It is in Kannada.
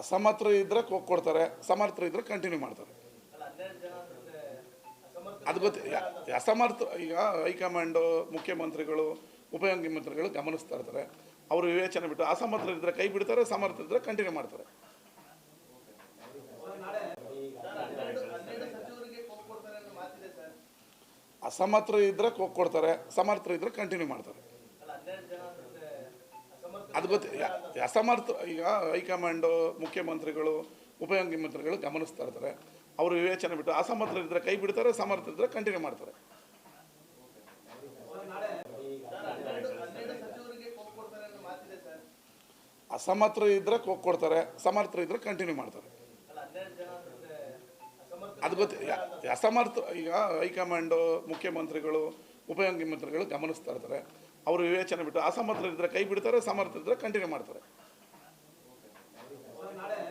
ಅಸಮರ್ಥರು ಇದ್ದರೆ ಕೊಡ್ತಾರೆ ಸಮರ್ಥರು ಇದ್ರೆ ಕಂಟಿನ್ಯೂ ಮಾಡ್ತಾರೆ. ಅದು ಗೊತ್ತ ಅಸಮರ್ಥ, ಈಗ ಹೈಕಮಾಂಡು, ಮುಖ್ಯಮಂತ್ರಿಗಳು ಉಪಮುಖ್ಯಮಂತ್ರಿಗಳು ಗಮನಿಸ್ತಾ ಇರ್ತಾರೆ. ಅವರು ವಿವೇಚನೆ ಬಿಟ್ಟು ಅಸಮರ್ಥ ಇದ್ದರೆ ಕೈ ಬಿಡ್ತಾರೆ ಸಮರ್ಥ ಇದ್ರೆ ಕಂಟಿನ್ಯೂ ಮಾಡ್ತಾರೆ. ಅಸಮರ್ಥರು ಇದ್ದರೆ ಕೊಡ್ತಾರೆ ಸಮರ್ಥರು ಇದ್ದರೆ ಕಂಟಿನ್ಯೂ ಮಾಡ್ತಾರೆ. ಅದು ಗೊತ್ತ ಅಸಮರ್ಥ, ಈಗ ಹೈಕಮಾಂಡು, ಮುಖ್ಯಮಂತ್ರಿಗಳು ಉಪಮುಖ್ಯಮಂತ್ರಿಗಳು ಗಮನಿಸ್ತಾ ಇರ್ತಾರೆ. ಅವರು ವಿವೇಚನೆ ಬಿಟ್ಟು ಅಸಮರ್ಥರು ಇದ್ದರೆ ಕೈ ಬಿಡ್ತಾರೆ ಸಮರ್ಥ ಇದ್ದರೆ ಕಂಟಿನ್ಯೂ ಮಾಡ್ತಾರೆ. ಅಸಮರ್ಥರು ಇದ್ದರೆ ಕೊಡ್ತಾರೆ ಸಮರ್ಥರು ಇದ್ದರೆ ಕಂಟಿನ್ಯೂ ಮಾಡ್ತಾರೆ. ಅದು ಗೊತ್ತ ಅಸಮರ್ಥ, ಈಗ ಹೈಕಮಾಂಡು, ಮುಖ್ಯಮಂತ್ರಿಗಳು ಉಪಮುಖ್ಯಮಂತ್ರಿಗಳು ಗಮನಿಸ್ತಾ ಇರ್ತಾರೆ. ಅವರು ವಿವೇಚನೆ ಬಿಟ್ಟು ಅಸಮರ್ಥರಿದ್ದರೆ ಕೈ ಬಿಡ್ತಾರೆ ಸಮರ್ಥರಿದ್ದರೆ ಕಂಟಿನ್ಯೂ ಮಾಡ್ತಾರೆ.